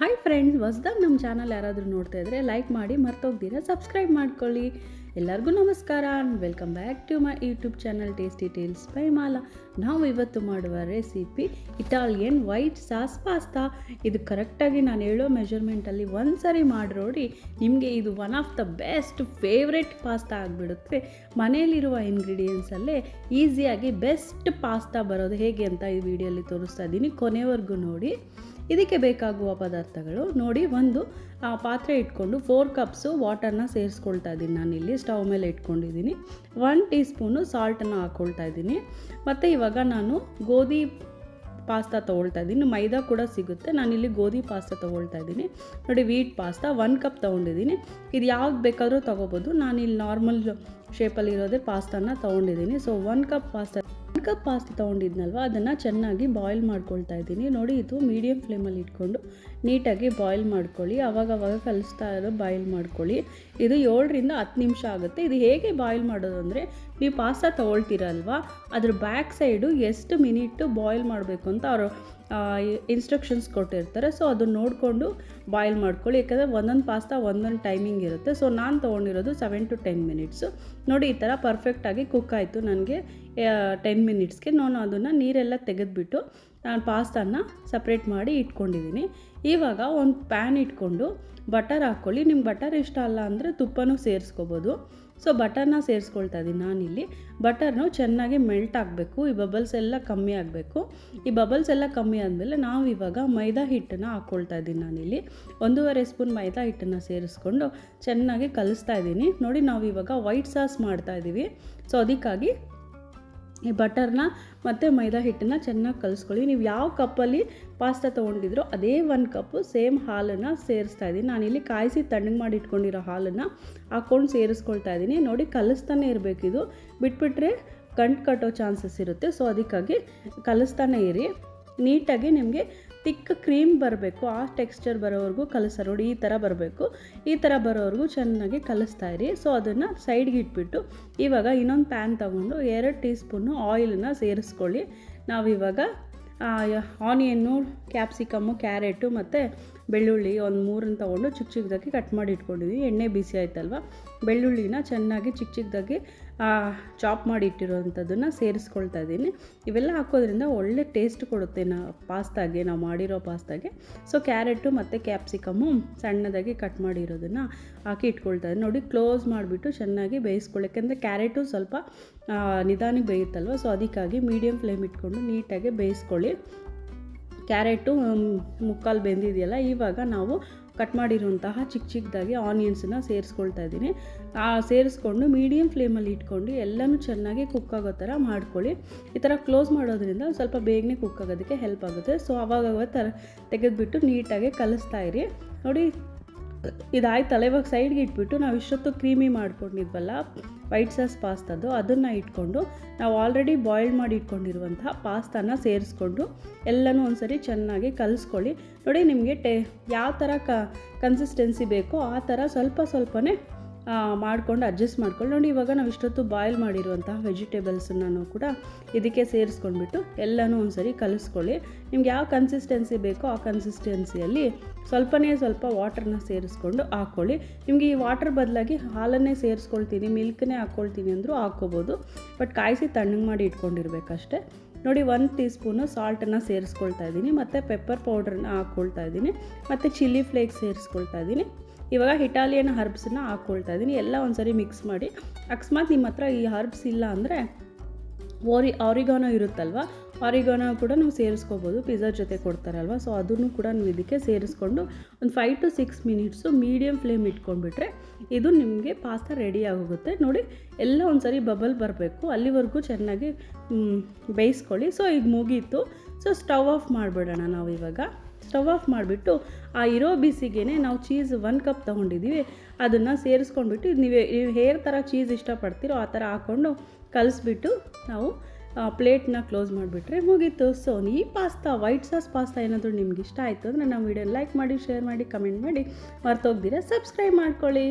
Hi friends ಹೊಸ್ದಾಗಿ ನಮ್ಮ channel ಯಾರಾದರೂ ನೋಡ್ತಾ ಇದ್ದರೆ ಲೈಕ್ ಮಾಡಿ, ಮರ್ತೋಗ್ದಿರಾ ಸಬ್ಸ್ಕ್ರೈಬ್ ಮಾಡ್ಕೊಳ್ಳಿ. ಎಲ್ಲರಿಗೂ ನಮಸ್ಕಾರ. Welcome back to my YouTube channel tasty tales by Mala ನಾವು ಇವತ್ತು ಮಾಡುವ recipe Italian white sauce pasta ಇದು ಕರೆಕ್ಟಾಗಿ ನಾನು ಹೇಳೋ ಮೆಜರ್ಮೆಂಟಲ್ಲಿ ಒಂದು ಸರಿ ಮಾಡಿ ನೋಡಿ ನಿಮಗೆ ಇದು one of the best favourite pasta ಆಗಿಬಿಡುತ್ತೆ. ಮನೆಯಲ್ಲಿರುವ ಇಂಗ್ರೀಡಿಯೆಂಟ್ಸಲ್ಲೇ ಈಸಿಯಾಗಿ ಬೆಸ್ಟ್ ಪಾಸ್ತಾ ಬರೋದು ಹೇಗೆ ಅಂತ ಈ ವಿಡಿಯೋಲಿ ತೋರಿಸ್ತಾ ಇದ್ದೀನಿ. ಕೊನೆವರೆಗೂ ನೋಡಿ. ಇದಕ್ಕೆ ಬೇಕಾಗುವ ಪದಾರ್ಥಗಳು ನೋಡಿ, ಒಂದು ಪಾತ್ರೆ ಇಟ್ಕೊಂಡು ಫೋರ್ ಕಪ್ಸು ವಾಟರ್ನ ಸೇರಿಸ್ಕೊಳ್ತಾ ಇದ್ದೀನಿ. ನಾನಿಲ್ಲಿ ಸ್ಟವ್ ಮೇಲೆ ಇಟ್ಕೊಂಡಿದ್ದೀನಿ. ಒನ್ ಟೀ ಸ್ಪೂನು ಸಾಲ್ಟನ್ನು ಹಾಕ್ಕೊಳ್ತಾ ಇದ್ದೀನಿ. ಮತ್ತು ಇವಾಗ ನಾನು ಗೋಧಿ ಪಾಸ್ತಾ ತೊಗೊಳ್ತಾ ಇದ್ದೀನಿ. ಮೈದಾ ಕೂಡ ಸಿಗುತ್ತೆ. ನಾನಿಲ್ಲಿ ಗೋಧಿ ಪಾಸ್ತಾ ತೊಗೊಳ್ತಾ ಇದ್ದೀನಿ. ನೋಡಿ ವೀಟ್ ಪಾಸ್ತಾ ಒನ್ ಕಪ್ ತೊಗೊಂಡಿದ್ದೀನಿ. ಇದು ಯಾವ್ದು ಬೇಕಾದರೂ ತೊಗೋಬೋದು. ನಾನಿಲ್ಲಿ ನಾರ್ಮಲ್ ಶೇಪಲ್ಲಿರೋದೇ ಪಾಸ್ತಾನ ತೊಗೊಂಡಿದ್ದೀನಿ. So one cup pasta cup pasta ತೊಗೊಂಡಿದ್ನಲ್ವ? ಅದನ್ನು ಚೆನ್ನಾಗಿ ಬಾಯ್ಲ್ ಮಾಡ್ಕೊಳ್ತಾ ಇದ್ದೀನಿ. ನೋಡಿ, ಇದು ಮೀಡಿಯಮ್ ಫ್ಲೇಮಲ್ಲಿ ಇಟ್ಕೊಂಡು ನೀಟಾಗಿ ಬಾಯ್ಲ್ ಮಾಡ್ಕೊಳ್ಳಿ. ಅವಾಗವಾಗ ಅವಾಗ ಕಲಿಸ್ತಾ ಇರೋ ಬಾಯ್ಲ್ ಮಾಡ್ಕೊಳ್ಳಿ. ಇದು ಏಳರಿಂದ ಹತ್ತು ನಿಮಿಷ ಆಗುತ್ತೆ. ಇದು ಹೇಗೆ ಬಾಯ್ಲ್ ಮಾಡೋದು ಅಂದರೆ ನೀವು ಪಾಸ್ತಾ ತೊಗೊಳ್ತೀರಲ್ವ? ಅದ್ರ ಬ್ಯಾಕ್ ಸೈಡು ಎಷ್ಟು ಮಿನಿಟ್ಟು ಬಾಯ್ಲ್ ಮಾಡಬೇಕು ಅಂತ ಅವರು ಇನ್ಸ್ಟ್ರಕ್ಷನ್ಸ್ ಕೊಟ್ಟಿರ್ತಾರೆ. ಸೊ ಅದನ್ನ ನೋಡಿಕೊಂಡು ಬಾಯ್ಲ್ ಮಾಡ್ಕೊಳ್ಳಿ. ಯಾಕಂದರೆ ಒಂದೊಂದು ಪಾಸ್ತಾ ಒಂದೊಂದು ಟೈಮಿಂಗ್ ಇರುತ್ತೆ. ಸೊ ನಾನು ತೊಗೊಂಡಿರೋದು ಸೆವೆನ್ ಟು ಟೆನ್ ಮಿನಿಟ್ಸು ನೋಡಿ, ಈ ಥರ ಪರ್ಫೆಕ್ಟಾಗಿ ಕುಕ್ ಆಯಿತು ನನಗೆ ಟೆನ್ ಮಿನಿಟ್ಸ್ಗೆ ನಾನು ಅದನ್ನು ನೀರೆಲ್ಲ ತೆಗೆದುಬಿಟ್ಟು ನಾನು ಪಾಸ್ತಾನ ಸಪ್ರೇಟ್ ಮಾಡಿ ಇಟ್ಕೊಂಡಿದ್ದೀನಿ ಇವಾಗ ಒಂದು ಪ್ಯಾನ್ ಇಟ್ಕೊಂಡು ಬಟರ್ ಹಾಕ್ಕೊಳ್ಳಿ. ನಿಮ್ಮ ಬಟರ್ ಇಷ್ಟ ಅಲ್ಲ ಅಂದರೆ ತುಪ್ಪನೂ ಸೇರಿಸ್ಕೋಬೋದು. ಸೊ ಬಟರ್ನ ಸೇರಿಸ್ಕೊಳ್ತಾ ಇದ್ದೀನಿ ನಾನಿಲ್ಲಿ. ಬಟರ್ನು ಚೆನ್ನಾಗಿ ಮೆಲ್ಟ್ ಆಗಬೇಕು. ಈ ಬಬಲ್ಸ್ ಎಲ್ಲ ಕಮ್ಮಿ ಆಗಬೇಕು. ಈ ಬಬಲ್ಸ್ ಎಲ್ಲ ಕಮ್ಮಿ ಆದಮೇಲೆ ನಾವು ಇವಾಗ ಮೈದಾ ಹಿಟ್ಟನ್ನು ಹಾಕ್ಕೊಳ್ತಾ ಇದ್ದೀನಿ ನಾನಿಲ್ಲಿ. ಒಂದೂವರೆ ಸ್ಪೂನ್ ಮೈದಾ ಹಿಟ್ಟನ್ನು ಸೇರಿಸ್ಕೊಂಡು ಚೆನ್ನಾಗಿ ಕಲಿಸ್ತಾ ಇದ್ದೀನಿ ನೋಡಿ, ನಾವು ಇವಾಗ ವೈಟ್ ಸಾಸ್ ಮಾಡ್ತಾ ಇದ್ದೀವಿ ಸೊ ಅದಕ್ಕಾಗಿ ಈ ಬಟರ್ನ ಮತ್ತು ಮೈದಾ ಹಿಟ್ಟನ್ನು ಚೆನ್ನಾಗಿ ಕಲಿಸ್ಕೊಳ್ಳಿ. ನೀವು ಯಾವ ಕಪ್ಪಲ್ಲಿ ಪಾಸ್ತಾ ತೊಗೊಂಡಿದ್ರೋ ಅದೇ ಒಂದು ಕಪ್ಪು ಸೇಮ್ ಹಾಲನ್ನು ಸೇರಿಸ್ತಾ ಇದ್ದೀನಿ. ನಾನಿಲ್ಲಿ ಕಾಯಿಸಿ ತಣ್ಣಗೆ ಮಾಡಿ ಇಟ್ಕೊಂಡಿರೋ ಹಾಲನ್ನು ಹಾಕ್ಕೊಂಡು ಸೇರಿಸ್ಕೊಳ್ತಾ ಇದ್ದೀನಿ. ನೋಡಿ ಕಲಿಸ್ತಾನೆ ಇರಬೇಕಿದು ಬಿಟ್ಬಿಟ್ರೆ ಗಂಟು ಕಟ್ಟೋ ಚಾನ್ಸಸ್ ಇರುತ್ತೆ. ಸೊ ಅದಕ್ಕಾಗಿ ಕಲಿಸ್ತಾನೆ ಇರಿ. ನೀಟಾಗಿ ನಿಮಗೆ ತಿಕ್ ಕ್ರೀಮ್ ಬರಬೇಕು, ಆ ಟೆಕ್ಸ್ಚರ್ ಬರೋವರೆಗೂ ಕಲಸ ನೋಡಿ ಈ ಥರ ಬರಬೇಕು. ಈ ಥರ ಬರೋವರೆಗೂ ಚೆನ್ನಾಗಿ ಕಲಿಸ್ತಾ ಇರಿ. ಸೊ ಅದನ್ನು ಸೈಡ್ಗೆ ಇಟ್ಬಿಟ್ಟು, ಇವಾಗ ಇನ್ನೊಂದು ಪ್ಯಾನ್ ತೊಗೊಂಡು ಎರಡು ಟೀ ಸ್ಪೂನು ಆಯಿಲನ್ನ ಸೇರಿಸ್ಕೊಳ್ಳಿ. ನಾವಿವಾಗ ಆನಿಯನ್ನು ಕ್ಯಾಪ್ಸಿಕಮ್ಮು ಕ್ಯಾರೆಟು ಮತ್ತು ಬೆಳ್ಳುಳ್ಳಿ ಒಂದು ಮೂರನ್ನು ತೊಗೊಂಡು ಚಿಕ್ಕ ಚಿಕ್ಕದಾಗಿ ಕಟ್ ಮಾಡಿ ಇಟ್ಕೊಂಡಿದ್ವಿ ಎಣ್ಣೆ ಬಿಸಿ ಆಯ್ತಲ್ವ? ಬೆಳ್ಳುಳ್ಳಿನ ಚೆನ್ನಾಗಿ ಚಿಕ್ಕ ಚಿಕ್ಕದಾಗಿ ಚಾಪ್ ಮಾಡಿ ಇಟ್ಟಿರೋವಂಥದ್ದನ್ನು ಸೇರಿಸ್ಕೊಳ್ತಾ ಇದ್ದೀನಿ. ಇವೆಲ್ಲ ಹಾಕೋದ್ರಿಂದ ಒಳ್ಳೆ ಟೇಸ್ಟ್ ಕೊಡುತ್ತೆ ನಾ, ಪಾಸ್ತಾಗೆ, ನಾವು ಮಾಡಿರೋ ಪಾಸ್ತಾಗೆ. ಸೊ ಕ್ಯಾರೆಟು ಮತ್ತು ಕ್ಯಾಪ್ಸಿಕಮ್ಮು ಸಣ್ಣದಾಗಿ ಕಟ್ ಮಾಡಿರೋದನ್ನು ಹಾಕಿ ಇಟ್ಕೊಳ್ತಾ ಇದ್ದೀನಿ. ನೋಡಿ, ಕ್ಲೋಸ್ ಮಾಡಿಬಿಟ್ಟು ಚೆನ್ನಾಗಿ ಬೇಯಿಸ್ಕೊಳ್ಳಿ ಯಾಕೆಂದರೆ ಕ್ಯಾರೆಟು ಸ್ವಲ್ಪ ನಿಧಾನಕ್ಕೆ ಬೇಯುತ್ತಲ್ವ? ಸೊ ಅದಕ್ಕಾಗಿ ಮೀಡಿಯಮ್ ಫ್ಲೇಮ್ ಇಟ್ಕೊಂಡು ನೀಟಾಗಿ ಬೇಯಿಸ್ಕೊಳ್ಳಿ. ಕ್ಯಾರೆಟು ಮುಕ್ಕಾಲು ಬೆಂದಿದೆಯಲ್ಲ, ಇವಾಗ ನಾವು ಕಟ್ ಮಾಡಿರುವಂತಹ ಚಿಕ್ಕ ಚಿಕ್ಕದಾಗಿ ಆನಿಯನ್ಸನ್ನ ಸೇರಿಸ್ಕೊಳ್ತಾ ಇದ್ದೀನಿ. ಆ ಸೇರಿಸ್ಕೊಂಡು ಮೀಡಿಯಮ್ ಫ್ಲೇಮಲ್ಲಿ ಇಟ್ಕೊಂಡು ಎಲ್ಲನೂ ಚೆನ್ನಾಗಿ ಕುಕ್ ಆಗೋ ಥರ ಮಾಡ್ಕೊಳ್ಳಿ. ಈ ಥರ ಕ್ಲೋಸ್ ಮಾಡೋದ್ರಿಂದ ಸ್ವಲ್ಪ ಬೇಗನೆ ಕುಕ್ ಆಗೋದಕ್ಕೆ ಹೆಲ್ಪ್ ಆಗುತ್ತೆ. ಸೊ ಅವಾಗ ಥರ ತೆಗೆದುಬಿಟ್ಟು ನೀಟಾಗಿ ಕಲಿಸ್ತಾ ಇರಿ. ನೋಡಿ ಇದಾಯ್ತಲ್ಲ ಇವಾಗ ಸೈಡ್ಗೆ ಇಟ್ಬಿಟ್ಟು ನಾವು ಇಷ್ಟೊತ್ತು ಕ್ರೀಮಿ ಮಾಡ್ಕೊಂಡಿದ್ವಲ್ಲ ವೈಟ್ ಸಾಸ್ ಪಾಸ್ತಾದು ಅದನ್ನು ಇಟ್ಕೊಂಡು ನಾವು ಆಲ್ರೆಡಿ ಬಾಯ್ಲ್ ಮಾಡಿ ಇಟ್ಕೊಂಡಿರುವಂತಹ ಪಾಸ್ತಾನ ಸೇರಿಸ್ಕೊಂಡು ಎಲ್ಲನೂ ಒಂದ್ಸರಿ ಚೆನ್ನಾಗಿ ಕಲಿಸ್ಕೊಳ್ಳಿ. ನೋಡಿ ನಿಮಗೆ ಟೇ, ಯಾವ ಥರ ಕನ್ಸಿಸ್ಟೆನ್ಸಿ ಬೇಕೋ ಆ ಥರ ಸ್ವಲ್ಪ ಸ್ವಲ್ಪನೇ ಮಾಡ್ಕೊಂಡು ಅಡ್ಜಸ್ಟ್ ಮಾಡ್ಕೊಂಡು ನೋಡಿ, ಇವಾಗ ನಾವು ಇಷ್ಟೊತ್ತು ಬಾಯ್ಲ್ ಮಾಡಿರುವಂತಹ ವೆಜಿಟೇಬಲ್ಸನ್ನು ಕೂಡ ಇದಕ್ಕೆ ಸೇರಿಸ್ಕೊಂಡ್ಬಿಟ್ಟು ಎಲ್ಲನೂ ಒಂದ್ಸರಿ ಕಲಿಸ್ಕೊಳ್ಳಿ. ನಿಮ್ಗೆ ಯಾವ ಕನ್ಸಿಸ್ಟೆನ್ಸಿ ಬೇಕೋ ಆ ಕನ್ಸಿಸ್ಟೆನ್ಸಿಯಲ್ಲಿ ಸ್ವಲ್ಪನೇ ಸ್ವಲ್ಪ ವಾಟರ್ನ ಸೇರಿಸ್ಕೊಂಡು ಹಾಕ್ಕೊಳ್ಳಿ ನಿಮಗೆ ಈ ವಾಟರ್ ಬದಲಾಗಿ ಹಾಲನ್ನೇ ಸೇರಿಸ್ಕೊಳ್ತೀನಿ ಮಿಲ್ಕ್ನೇ ಹಾಕ್ಕೊಳ್ತೀನಿ ಅಂದರೂ ಹಾಕ್ಕೋಬೋದು. ಬಟ್ ಕಾಯಿಸಿ ತಣ್ಣಗೆ ಮಾಡಿ ಇಟ್ಕೊಂಡಿರ್ಬೇಕಷ್ಟೇ. ನೋಡಿ, ಒಂದು ಟೀ ಸ್ಪೂನು ಸಾಲ್ಟನ್ನು ಸೇರಿಸ್ಕೊಳ್ತಾ ಇದ್ದೀನಿ. ಮತ್ತು ಪೆಪ್ಪರ್ ಪೌಡ್ರನ್ನ ಹಾಕ್ಕೊಳ್ತಾ ಇದ್ದೀನಿ. ಮತ್ತು ಚಿಲ್ಲಿ ಫ್ಲೇಕ್ಸ್ ಸೇರಿಸ್ಕೊಳ್ತಾ ಇದ್ದೀನಿ. ಇವಾಗ ಇಟಾಲಿಯನ್ ಹರ್ಬ್ಸನ್ನ ಹಾಕ್ಕೊಳ್ತಾ ಇದ್ದೀನಿ. ಎಲ್ಲ ಒಂದ್ಸರಿ ಮಿಕ್ಸ್ ಮಾಡಿ. ಅಕಸ್ಮಾತ್ ನಿಮ್ಮ ಹತ್ರ ಈ ಹರ್ಬ್ಸ್ ಇಲ್ಲ ಅಂದರೆ ಓರಿ, ಆರಿಗಾನೋ ಇರುತ್ತಲ್ವ? ಆರಿಗಾನೋ ಕೂಡ ನೀವು ಸೇರಿಸ್ಕೋಬೋದು. ಪಿಜ್ಜಾ ಜೊತೆ ಕೊಡ್ತಾರಲ್ವ? ಸೊ ಅದನ್ನು ಕೂಡ ನೀವು ಇದಕ್ಕೆ ಸೇರಿಸ್ಕೊಂಡು ಒಂದು five to six minutes medium flame ಇಟ್ಕೊಂಡ್ಬಿಟ್ರೆ ಇದು ನಿಮಗೆ ಪಾಸ್ತಾ ರೆಡಿ ಆಗೋಗುತ್ತೆ. ನೋಡಿ, ಎಲ್ಲ ಒಂದ್ಸರಿ ಬಬಲ್ ಬರಬೇಕು. ಅಲ್ಲಿವರೆಗೂ ಚೆನ್ನಾಗಿ ಬೇಯಿಸ್ಕೊಳ್ಳಿ. ಸೊ ಈಗ ಮುಗೀತು. ಸೊ ಸ್ಟವ್ ಆಫ್ ಮಾಡಿಬಿಡೋಣ ನಾವು ಇವಾಗ ಸ್ಟವ್ ಆಫ್ ಮಾಡಿಬಿಟ್ಟು ಆ ಇರೋ ಬಿಸಿಗೆ ನಾವು ಚೀಸ್ ಒನ್ ಕಪ್ ತೊಗೊಂಡಿದ್ದೀವಿ ಅದನ್ನು ಸೇರಿಸ್ಕೊಂಡ್ಬಿಟ್ಟು ನೀವು ನೀವು ಹೇರ್ ಥರ ಚೀಸ್ ಇಷ್ಟಪಡ್ತೀರೋ ಆ ಥರ ಹಾಕ್ಕೊಂಡು ಕಲಿಸ್ಬಿಟ್ಟು ನಾವು ಪ್ಲೇಟ್ನ ಕ್ಲೋಸ್ ಮಾಡಿಬಿಟ್ರೆ ಮುಗೀತು. ಸೊ ಈ ಪಾಸ್ತಾ ವೈಟ್ ಸಾಸ್ ಪಾಸ್ತಾ ಏನಾದರೂ ನಿಮ್ಗೆ ಇಷ್ಟ ಆಯಿತು ಅಂದರೆ ನಮ್ಮ ವಿಡಿಯೋ ಲೈಕ್ ಮಾಡಿ ಶೇರ್ ಮಾಡಿ ಕಮೆಂಟ್ ಮಾಡಿ. ಮರ್ತೋಗ್ದಿರ ಸಬ್ಸ್ಕ್ರೈಬ್ ಮಾಡ್ಕೊಳ್ಳಿ.